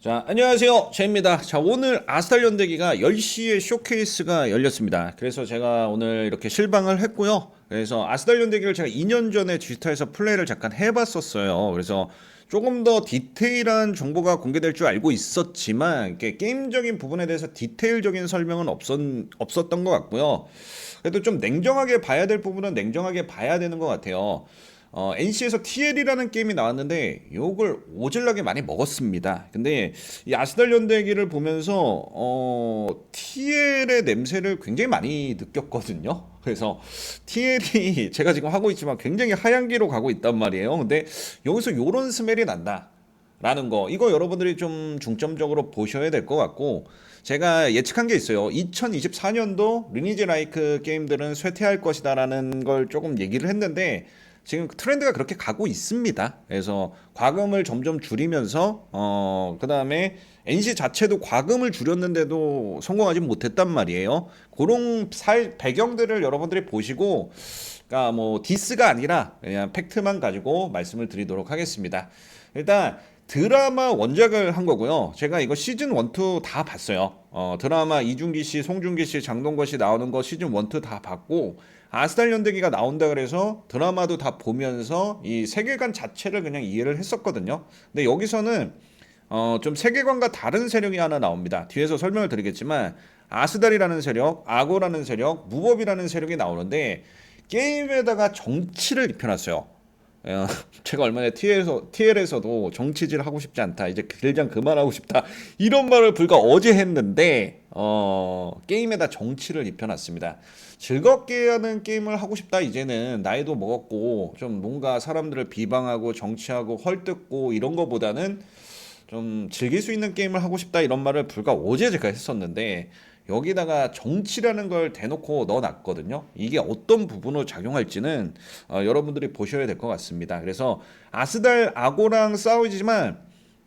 자, 안녕하세요. 제입니다. 자, 오늘 아스탈 연대기가 10시에 쇼케이스가 열렸습니다. 그래서 제가 오늘 이렇게 실방을 했고요. 그래서 아스탈 연대기를 제가 2년 전에 G스타에서 플레이를 잠깐 해봤었어요. 그래서 조금 더 디테일한 정보가 공개될 줄 알고 있었지만 게임적인 부분에 대해서 디테일적인 설명은 없었, 없었던 것 같고요. 그래도 좀 냉정하게 봐야 될 부분은 냉정하게 봐야 되는 것 같아요. 어, NC에서 TL이라는 게임이 나왔는데 요걸 오질나게 많이 먹었습니다. 근데 이 아스달 연대기를 보면서 어, TL의 냄새를 굉장히 많이 느꼈거든요. 그래서 TL이 제가 지금 하고 있지만 굉장히 하얀기로 가고 있단 말이에요. 근데 여기서 요런 스멜이 난다. 라는 거 이거 여러분들이 좀 중점적으로 보셔야 될 것 같고 제가 예측한 게 있어요 2024년도 리니지 라이크 게임들은 쇠퇴할 것이다 라는 걸 조금 얘기를 했는데 지금 트렌드가 그렇게 가고 있습니다 그래서 과금을 점점 줄이면서 어 그다음에 NC 자체도 과금을 줄였는데도 성공하지 못했단 말이에요 그런 살 배경들을 여러분들이 보시고 그러니까 뭐 디스가 아니라 그냥 팩트만 가지고 말씀을 드리도록 하겠습니다 일단 드라마 원작을 한 거고요. 제가 이거 시즌 1, 2 다 봤어요. 어, 드라마 이중기 씨, 송중기 씨, 장동건 씨 나오는 거 시즌 1, 2 다 봤고 아스달 연대기가 나온다 그래서 드라마도 다 보면서 이 세계관 자체를 그냥 이해를 했었거든요. 근데 여기서는 어, 좀 세계관과 다른 세력이 하나 나옵니다. 뒤에서 설명을 드리겠지만 아스달이라는 세력, 아고라는 세력, 무법이라는 세력이 나오는데 게임에다가 정치를 입혀놨어요. 어, 제가 얼마 전에 TL에서, TL에서도 정치질 하고 싶지 않다. 이제 길장 그만하고 싶다. 이런 말을 불과 어제 했는데, 어, 게임에다 정치를 입혀놨습니다. 즐겁게 하는 게임을 하고 싶다. 이제는 나이도 먹었고, 좀 뭔가 사람들을 비방하고 정치하고 헐뜯고 이런 거보다는 좀 즐길 수 있는 게임을 하고 싶다. 이런 말을 불과 어제 제가 했었는데, 여기다가 정치라는 걸 대놓고 넣어놨거든요. 이게 어떤 부분으로 작용할지는 어, 여러분들이 보셔야 될 것 같습니다. 그래서 아스달 아고랑 싸우지만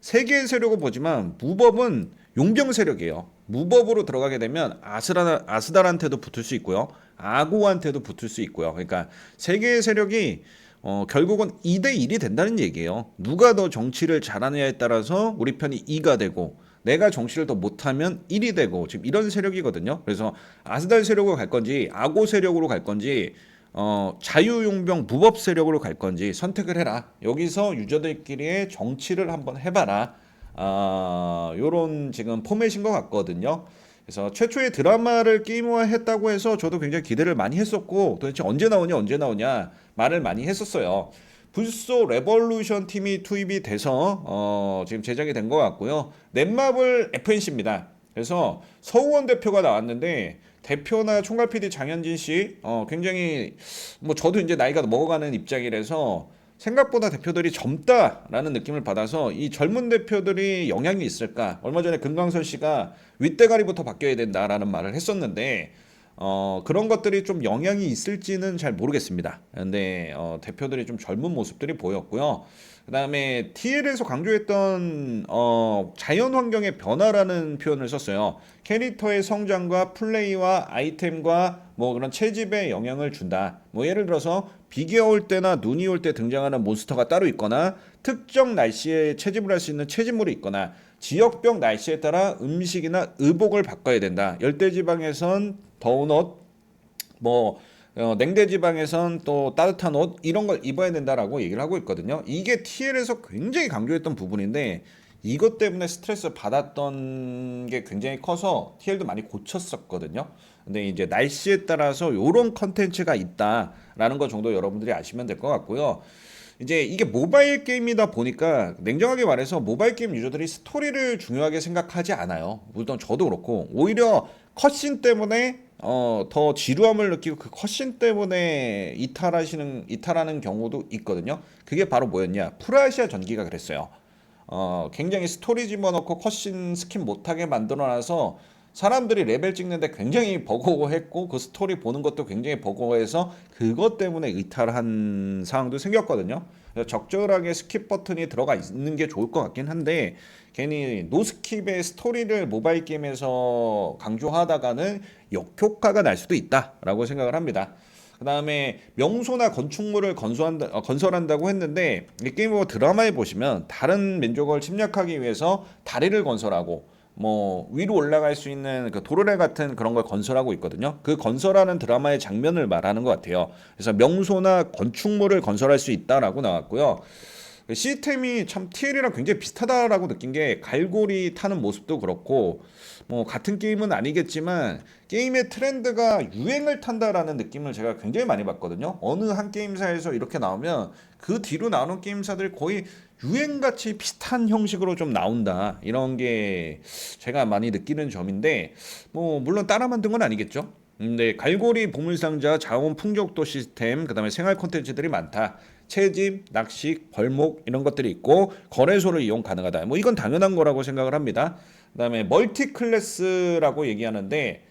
세 개의 세력을 보지만 무법은 용병 세력이에요. 무법으로 들어가게 되면 아스라, 아스달한테도 붙을 수 있고요. 아고한테도 붙을 수 있고요. 그러니까 세 개의 세력이 어, 결국은 2대 1이 된다는 얘기예요. 누가 더 정치를 잘하느냐에 따라서 우리 편이 2가 되고 내가 정치를 더 못하면 1이 되고 지금 이런 세력이거든요. 그래서 아스달 세력으로 갈 건지 아고 세력으로 갈 건지 어, 자유용병 무법 세력으로 갈 건지 선택을 해라. 여기서 유저들끼리의 정치를 한번 해봐라. 아, 요런 지금 포맷인 것 같거든요. 그래서 최초의 드라마를 게임화했다고 해서 저도 굉장히 기대를 많이 했었고 도대체 언제 나오냐 언제 나오냐 말을 많이 했었어요. 불소 레볼루션 팀이 투입이 돼서 어, 지금 제작이 된 것 같고요. 넷마블 FNC입니다. 그래서 서우원 대표가 나왔는데 대표나 총괄 PD 장현진 씨 어, 굉장히 뭐 저도 이제 나이가 먹어가는 입장이라서 생각보다 대표들이 젊다라는 느낌을 받아서 이 젊은 대표들이 영향이 있을까? 얼마 전에 금강선 씨가 윗대가리부터 바뀌어야 된다라는 말을 했었는데 어, 그런 것들이 좀 영향이 있을지는 잘 모르겠습니다. 근데 어, 대표들이 좀 젊은 모습들이 보였고요. 그 다음에 TL에서 강조했던 어, 자연 환경의 변화라는 표현을 썼어요. 캐릭터의 성장과 플레이와 아이템과 뭐 그런 채집에 영향을 준다. 뭐 예를 들어서 비가 올 때나 눈이 올 때 등장하는 몬스터가 따로 있거나 특정 날씨에 채집을 할 수 있는 채집물이 있거나 지역별 날씨에 따라 음식이나 의복을 바꿔야 된다. 열대지방에선 더운 옷, 뭐 어, 냉대 지방에선 또 따뜻한 옷 이런 걸 입어야 된다라고 얘기를 하고 있거든요. 이게 TL에서 굉장히 강조했던 부분인데 이것 때문에 스트레스 받았던 게 굉장히 커서 TL도 많이 고쳤었거든요. 근데 이제 날씨에 따라서 요런 컨텐츠가 있다라는 거 정도 여러분들이 아시면 될 것 같고요. 이제 이게 모바일 게임이다 보니까 냉정하게 말해서 모바일 게임 유저들이 스토리를 중요하게 생각하지 않아요. 물론 저도 그렇고 오히려 컷신 때문에 어, 더 지루함을 느끼고 그 컷신 때문에 이탈하시는 이탈하는 경우도 있거든요. 그게 바로 뭐였냐? 프라시아 전기가 그랬어요. 어, 굉장히 스토리 집어넣고 컷신 스킨 못하게 만들어놔서 사람들이 레벨 찍는데 굉장히 버거워했고 그 스토리 보는 것도 굉장히 버거워해서 그것 때문에 이탈한 상황도 생겼거든요. 적절하게 스킵 버튼이 들어가 있는 게 좋을 것 같긴 한데 괜히 노스킵의 스토리를 모바일 게임에서 강조하다가는 역효과가 날 수도 있다라고 생각을 합니다. 그 다음에 명소나 건축물을 건설한다, 어, 건설한다고 했는데 이 게임 오버 드라마에 보시면 다른 민족을 침략하기 위해서 다리를 건설하고 뭐 위로 올라갈 수 있는 그 도로래 같은 그런 걸 건설하고 있거든요. 그 건설하는 드라마의 장면을 말하는 것 같아요. 그래서 명소나 건축물을 건설할 수 있다라고 나왔고요. 그 시스템이 참 TL이랑 굉장히 비슷하다라고 느낀 게 갈고리 타는 모습도 그렇고 뭐 같은 게임은 아니겠지만 게임의 트렌드가 유행을 탄다라는 느낌을 제가 굉장히 많이 받거든요. 어느 한 게임사에서 이렇게 나오면 그 뒤로 나오는 게임사들 거의 유행같이 비슷한 형식으로 좀 나온다. 이런 게 제가 많이 느끼는 점인데 뭐 물론 따라 만든 건 아니겠죠. 근데 갈고리 보물상자 자원 풍족도 시스템 그다음에 생활 콘텐츠들이 많다. 채집, 낚시, 벌목 이런 것들이 있고 거래소를 이용 가능하다. 뭐 이건 당연한 거라고 생각을 합니다. 그다음에 멀티 클래스라고 얘기하는데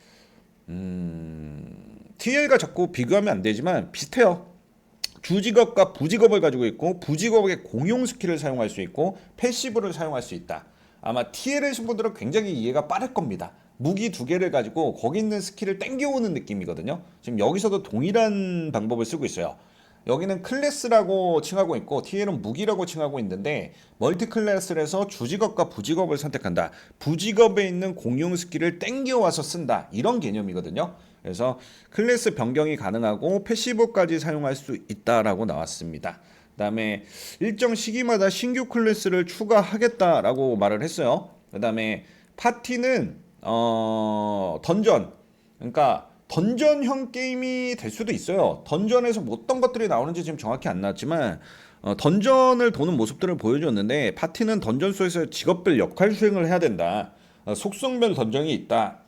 음, TL과 자꾸 비교하면 안 되지만 비슷해요. 주직업과 부직업을 가지고 있고 부직업의 공용 스킬을 사용할 수 있고 패시브를 사용할 수 있다. 아마 TL이신 분들은 굉장히 이해가 빠를 겁니다. 무기 두 개를 가지고 거기 있는 스킬을 땡겨오는 느낌이거든요. 지금 여기서도 동일한 방법을 쓰고 있어요. 여기는 클래스라고 칭하고 있고 TL은 무기라고 칭하고 있는데 멀티 클래스에서 주직업과 부직업을 선택한다. 부직업에 있는 공용 스킬을 땡겨와서 쓴다. 이런 개념이거든요. 그래서 클래스 변경이 가능하고 패시브까지 사용할 수 있다라고 나왔습니다. 그다음에 일정 시기마다 신규 클래스를 추가하겠다라고 말을 했어요. 그다음에 파티는 어 던전 그러니까 던전형 게임이 될 수도 있어요. 던전에서 뭐 어떤 것들이 나오는지 지금 정확히 안 나왔지만 어, 던전을 도는 모습들을 보여줬는데 파티는 던전 속에서 직업별 역할 수행을 해야 된다. 어, 속성별 던전이 있다.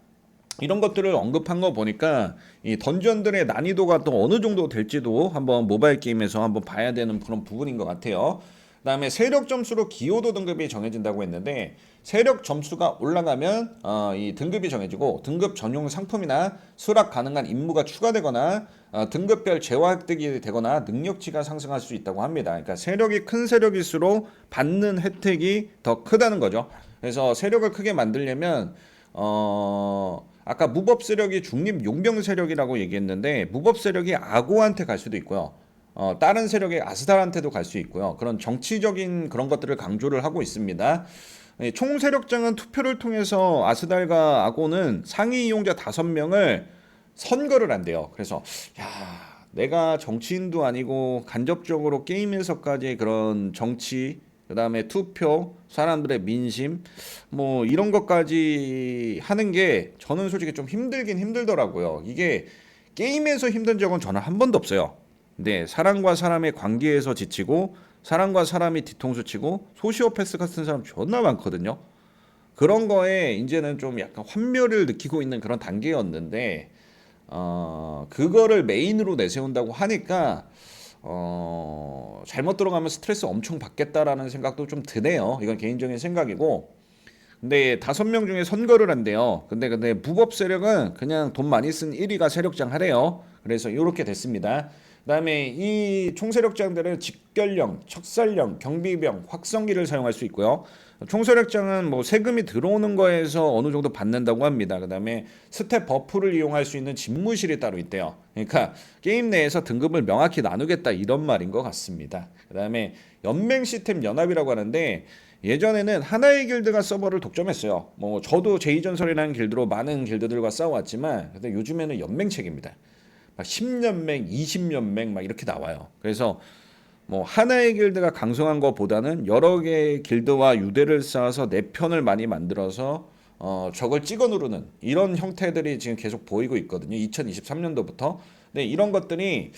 이런 것들을 언급한 거 보니까 이 던전들의 난이도가 또 어느 정도 될지도 한번 모바일 게임에서 한번 봐야 되는 그런 부분인 것 같아요. 그다음에 세력 점수로 기호도 등급이 정해진다고 했는데 세력 점수가 올라가면 어, 이 등급이 정해지고 등급 전용 상품이나 수락 가능한 임무가 추가되거나 어, 등급별 재화 획득이 되거나 능력치가 상승할 수 있다고 합니다. 그러니까 세력이 큰 세력일수록 받는 혜택이 더 크다는 거죠. 그래서 세력을 크게 만들려면 어 아까 무법 세력이 중립 용병 세력이라고 얘기했는데 무법 세력이 아고한테 갈 수도 있고요. 어, 다른 세력의 아스달한테도 갈 수 있고요. 그런 정치적인 그런 것들을 강조를 하고 있습니다. 예, 총 세력장은 투표를 통해서 아스달과 아고는 상위 이용자 다섯 명을 선거를 한대요. 그래서 야 내가 정치인도 아니고 간접적으로 게임에서까지 그런 정치 그다음에 투표 사람들의 민심 뭐 이런 것까지 하는 게 저는 솔직히 좀 힘들긴 힘들더라고요. 이게 게임에서 힘든 적은 저는 한 번도 없어요. 근데 사람과 사람의 관계에서 지치고 사람과 사람이 뒤통수 치고 소시오패스 같은 사람 존나 많거든요. 그런 거에 이제는 좀 약간 환멸을 느끼고 있는 그런 단계였는데 어 그거를 메인으로 내세운다고 하니까 어 잘못 들어가면 스트레스 엄청 받겠다라는 생각도 좀 드네요. 이건 개인적인 생각이고 근데 다섯 명 중에 선거를 한대요. 근데 근데 무법 세력은 그냥 돈 많이 쓴 1위가 세력장 하래요. 그래서 이렇게 됐습니다. 그다음에 이 총세력장들은 직결령, 척살령, 경비병, 확성기를 사용할 수 있고요. 총세력장은 뭐 세금이 들어오는 거에서 어느 정도 받는다고 합니다. 그다음에 스텝 버프를 이용할 수 있는 집무실이 따로 있대요. 그러니까 게임 내에서 등급을 명확히 나누겠다 이런 말인 것 같습니다. 그다음에 연맹 시스템 연합이라고 하는데 예전에는 하나의 길드가 서버를 독점했어요. 뭐 저도 제2전설이라는 길드로 많은 길드들과 싸워왔지만 근데 요즘에는 연맹책입니다. 막 10년맹, 20년맹 막 이렇게 나와요. 그래서 뭐 하나의 길드가 강성한 것보다는 여러 개의 길드와 유대를 쌓아서 내 편을 많이 만들어서 어 저걸 찍어 누르는 이런 형태들이 지금 계속 보이고 있거든요. 2023년도부터. 근데 이런 것들이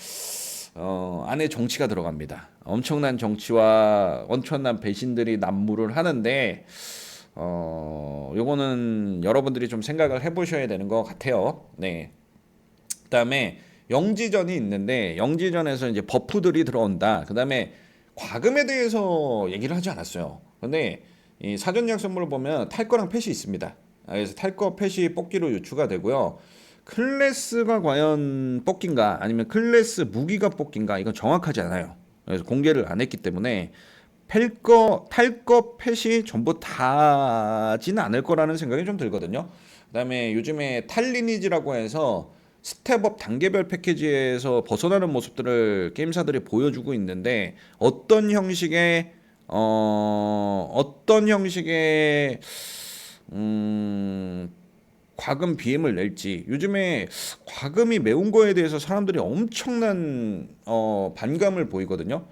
어 안에 정치가 들어갑니다. 엄청난 정치와 엄청난 배신들이 난무를 하는데 어 요거는 여러분들이 좀 생각을 해보셔야 되는 것 같아요. 네. 그다음에 영지전이 있는데 영지전에서 이제 버프들이 들어온다. 그다음에 과금에 대해서 얘기를 하지 않았어요. 근데 이 사전 예약 선물을 보면 탈 거랑 펫이 있습니다. 아, 그래서 탈 거 펫이 뽑기로 유추가 되고요. 클래스가 과연 뽑긴가 아니면 클래스 무기가 뽑긴가 이건 정확하지 않아요. 그래서 공개를 안 했기 때문에 팰거 탈거 펫이 전부 다지는 않을 거라는 생각이 좀 들거든요. 그다음에 요즘에 탈리니지라고 해서 스텝업 단계별 패키지에서 벗어나는 모습들을 게임사들이 보여주고 있는데 어떤 형식의 어 어떤 형식의 음 과금 BM을 낼지 요즘에 과금이 매운 거에 대해서 사람들이 엄청난 어 반감을 보이거든요.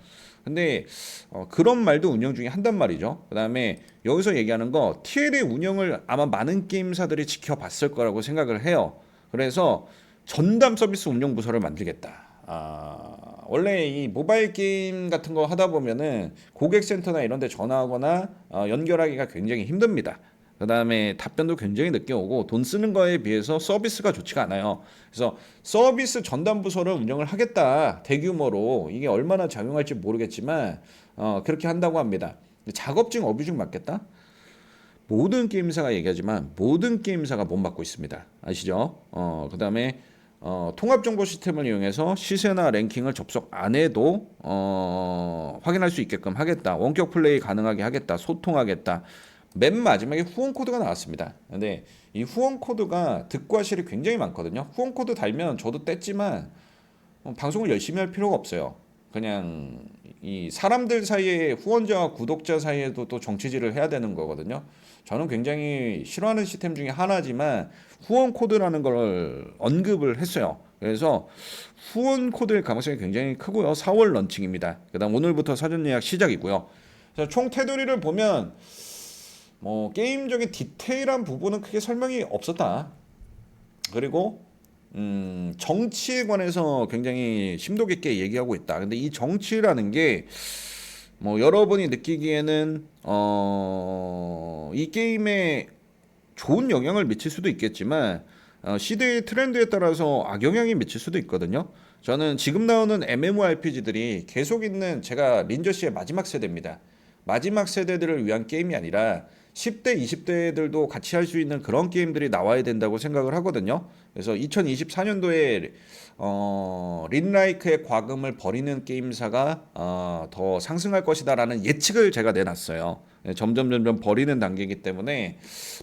근데 어, 그런 말도 운영 중에 한단 말이죠. 그다음에 여기서 얘기하는 거 TL의 운영을 아마 많은 게임사들이 지켜봤을 거라고 생각을 해요. 그래서 전담 서비스 운영 부서를 만들겠다. 아, 원래 이 모바일 게임 같은 거 하다 보면은 고객센터나 이런 데 전화하거나 어, 연결하기가 굉장히 힘듭니다. 그 다음에 답변도 굉장히 늦게 오고 돈 쓰는 거에 비해서 서비스가 좋지가 않아요. 그래서 서비스 전담 부서를 운영을 하겠다 대규모로 이게 얼마나 작용할지 모르겠지만 어, 그렇게 한다고 합니다. 작업증 어뷰징 맞겠다? 모든 게임사가 얘기하지만 모든 게임사가 못 받고 있습니다. 아시죠? 어, 그 다음에 어, 통합 정보 시스템을 이용해서 시세나 랭킹을 접속 안 해도 어, 확인할 수 있게끔 하겠다. 원격 플레이 가능하게 하겠다. 소통하겠다. 맨 마지막에 후원 코드가 나왔습니다. 근데 이 후원 코드가 득과 실이 굉장히 많거든요. 후원 코드 달면 저도 뗐지만 어, 방송을 열심히 할 필요가 없어요. 그냥 이 사람들 사이에 후원자와 구독자 사이에도 또 정치질을 해야 되는 거거든요. 저는 굉장히 싫어하는 시스템 중에 하나지만 후원 코드라는 걸 언급을 했어요. 그래서 후원 코드의 가능성이 굉장히 크고요. 4월 런칭입니다. 그다음 오늘부터 사전 예약 시작이고요. 그래서 총 테두리를 보면 뭐 게임적인 디테일한 부분은 크게 설명이 없었다. 그리고 음, 정치에 관해서 굉장히 심도 깊게 얘기하고 있다. 근데 이 정치라는 게 뭐 여러분이 느끼기에는 어, 이 게임에 좋은 영향을 미칠 수도 있겠지만 어, 시대의 트렌드에 따라서 악영향이 미칠 수도 있거든요. 저는 지금 나오는 MMORPG들이 계속 있는 제가 린저 씨의 마지막 세대입니다. 마지막 세대들을 위한 게임이 아니라 10대, 20대들도 같이 할 수 있는 그런 게임들이 나와야 된다고 생각을 하거든요. 그래서 2024년도에 어, 린라이크의 과금을 버리는 게임사가 어, 더 상승할 것이다라는 예측을 제가 내놨어요. 네, 점점 점점 버리는 단계이기 때문에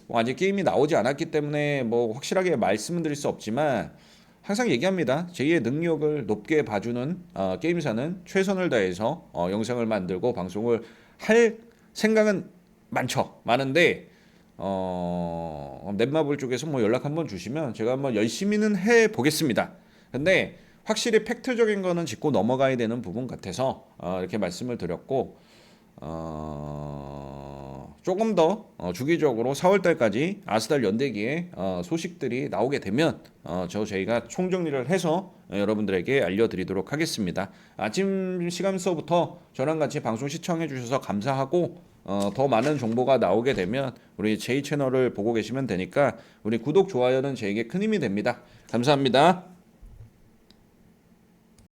뭐 아직 게임이 나오지 않았기 때문에 뭐 확실하게 말씀은 드릴 수 없지만 항상 얘기합니다. 제2의 능력을 높게 봐주는 어, 게임사는 최선을 다해서 어, 영상을 만들고 방송을 할 생각은 많죠. 많은데 어, 넷마블 쪽에서 뭐 연락 한번 주시면 제가 한번 열심히는 해 보겠습니다. 근데 확실히 팩트적인 거는 짚고 넘어가야 되는 부분 같아서 어, 이렇게 말씀을 드렸고 어, 조금 더 어, 주기적으로 4월달까지 아스달 연대기에 어, 소식들이 나오게 되면 어, 저 저희가 총정리를 해서 어, 여러분들에게 알려드리도록 하겠습니다. 아침 시간서부터 저랑 같이 방송 시청해 주셔서 감사하고 어, 더 많은 정보가 나오게 되면 우리 제이 채널을 보고 계시면 되니까 우리 구독 좋아요는 저에게 큰 힘이 됩니다. 감사합니다.